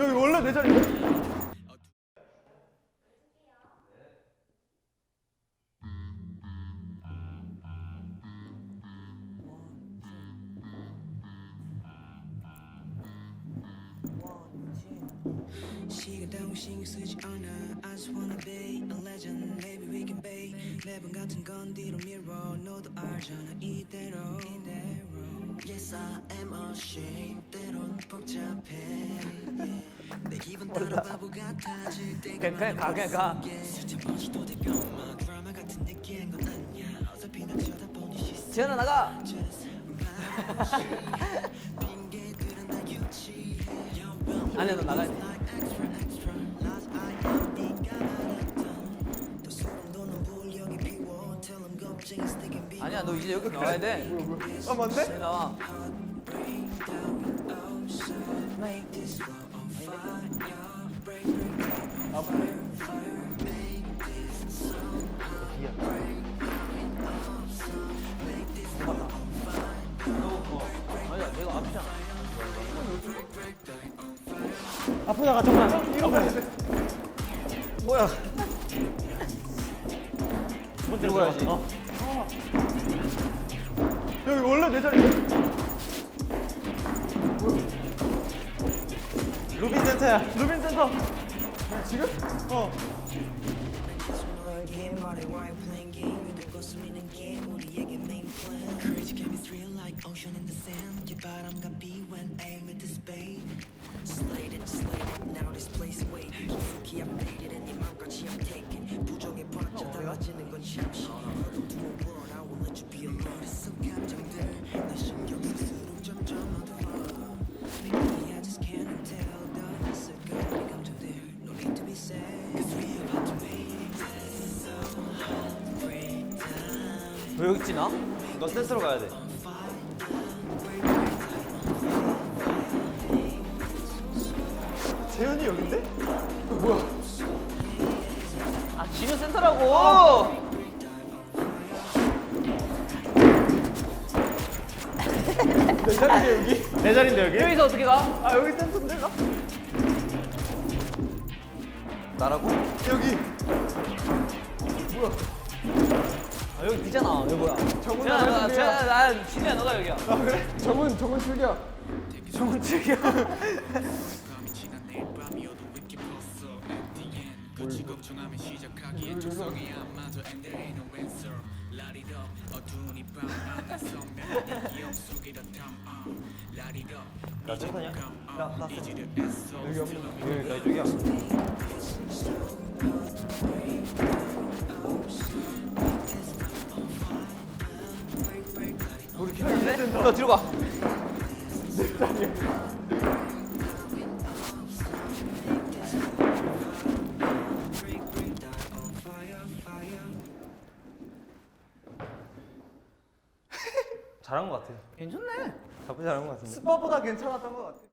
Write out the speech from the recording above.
여기 원래 내 자리. 이대로 이대로 Yes I am ashamed 때론 복잡해 때가 그냥 그냥 가 그냥 가. 지현아 나가. 아니야 너 나가야 돼. 아니야 너 이제 여기 나와야 돼. 아 맞네? 나와. 아프다가 잠깐. 뭐야? 먼저 가야지. 어. 여기 원래 내 자리. 센터야. 루빈 센터. 지금? 어. 왜 여기 있지 나? 너 센터로 가야 돼. 재현이 여긴데? 뭐야? 아 진우 센터라고. 내 자리인데 여기? 내 자리인데 여기? 여기서 어떻게 가? 아 여기 센터인데 나? 나라고? 여기. 아, 여기 있잖아. 여기 뭐야? 정훈아, 재현아, 나- 여기야. 재현아, 난 진우야 너가 여기야. 아 그래? 정훈 정훈 출격. 정훈 출격. 나 센터냐? 나나 여기 없는. 여기 나 이쪽이야. 너 뒤로 가. 잘한 것 같아. 괜찮네. 나쁘지 않은 것 같은데. 스파보다 괜찮았던 것 같아.